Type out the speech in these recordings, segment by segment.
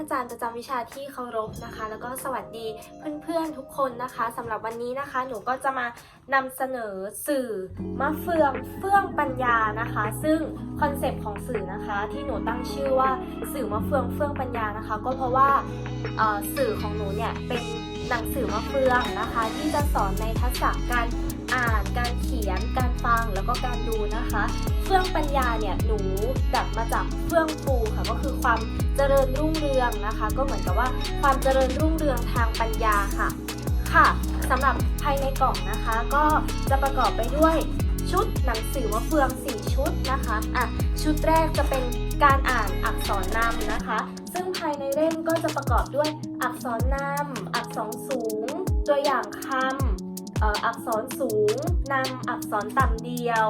อาจารย์ประจำวิชาที่เคารพนะคะ แล้วก็สวัสดีเพื่อนๆทุกคนนะคะสำหรับวันนี้นะคะ หนูก็จะมานำเสนอสื่อมะเฟืองเฟื่องปัญญานะคะ ซึ่งคอนเซปต์ของสื่อนะคะที่หนูตั้งชื่อว่าสื่อมะเฟืองเฟื่องปัญญานะคะ ก็เพราะว่าสื่อของหนูเนี่ยเป็นหนังสือมะเฟืองนะคะ ที่จะสอนในทักษะการ แล้วก็การดูนะคะ เฟื่องปัญญาเนี่ยหนูดับมาจากเฟื่องฟูค่ะก็คือความเจริญรุ่งเรืองนะคะ ก็เหมือนกับว่าความเจริญรุ่งเรืองทางปัญญาค่ะค่ะสำหรับภายในกล่องนะคะ ก็จะประกอบไปด้วยชุดหนังสือมะเฟือง4ชุดนะคะอะชุดแรกจะเป็นการอ่านอักษรนำนะคะ ซึ่งภายในเล่มก็จะประกอบด้วยอักษรนำอักษรสูง ตัวอย่างคำ อักษรสูงนำอักษรต่ำเดียว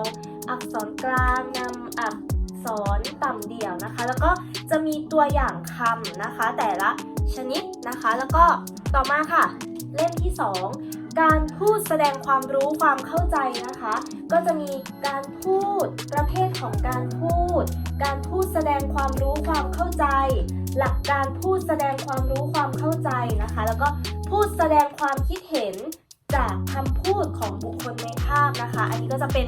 อักษรกลางนำอักษรต่ำเดี่ยวนะคะ แล้วก็จะมีตัวอย่างคำนะคะ แต่ละชนิดนะคะ แล้วก็ต่อมาค่ะ เล่มที่ 2 การพูดแสดงความรู้ความเข้าใจนะคะ ก็จะมีการพูดประเภทของการพูด การพูดแสดงความรู้ความเข้าใจ หลักการพูดแสดงความรู้ความเข้าใจนะคะ แล้วก็พูดแสดงความคิดเห็น จากคำพูดของบุคคลในภาพนะคะ อันนี้ก็จะเป็น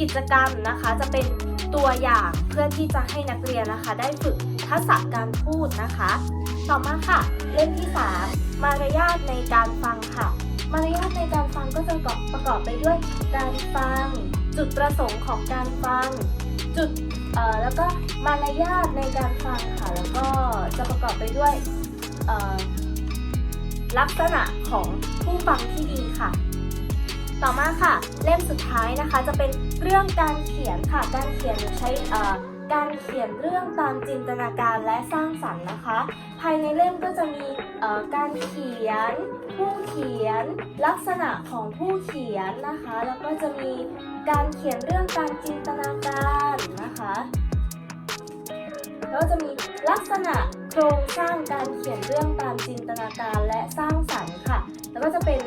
กิจกรรมนะคะ จะเป็นตัวอย่างเพื่อที่จะให้นักเรียนนะคะ ได้ฝึกทักษะการพูดนะคะ ต่อมาค่ะ เล่มที่ 3 มารยาทในการฟังค่ะ มารยาทในการฟังก็จะประกอบไปด้วยการฟัง จุดประสงค์ของการฟัง จุดเออแล้วก็มารยาทในการฟังค่ะ แล้วก็จะประกอบไปด้วยเออ ลักษณะของผู้ฟังที่ดีค่ะ ต่อมาค่ะ เล่มสุดท้ายนะคะจะเป็นเรื่องการเขียนค่ะ การเขียนใช้การเขียนเรื่องตามจินตนาการและสร้างสรรค์นะคะ ภายในเล่มก็จะมีการเขียน ผู้เขียน ลักษณะของผู้เขียนนะคะ แล้วก็จะมีการเขียนเรื่องการจินตนาการนะคะ แล้วจะมีลักษณะ โครงสร้างการเขียนเรื่องตามจินตนาการและสร้างสรรค์ค่ะ แล้วก็จะเป็น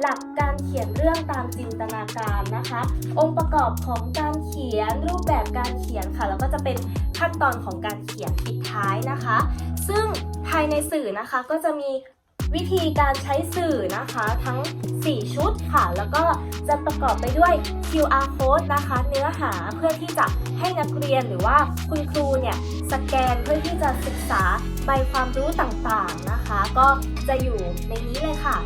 หลักการเขียนเรื่องตามจินตนาการนะคะ องค์ประกอบของการเขียนรูปแบบการเขียนค่ะ แล้วก็จะเป็นขั้นตอนของการเขียนปิดท้ายนะคะ ซึ่งภายในสื่อนะคะก็จะมี วิธีการใช้สื่อนะคะทั้ง 4 ชุดค่ะ แล้วก็จะประกอบไปด้วย QR code นะคะ เนื้อหาเพื่อที่จะให้นักเรียนหรือว่าคุณครูเนี่ยสแกนเพื่อที่จะศึกษาใบความรู้ต่างๆนะคะ ก็จะอยู่ในนี้เลยค่ะ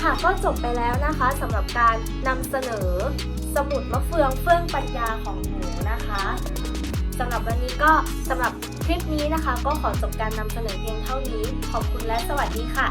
ค่ะก็จบไปแล้วนะคะสำหรับการนำเสนอสมุดมะเฟืองเฟื่องปัญญาของหนูนะคะ สำหรับวันนี้ก็สำหรับคลิปนี้นะคะ ก็ขอจบการนำเสนอเพียงเท่านี้ ขอบคุณและสวัสดีค่ะ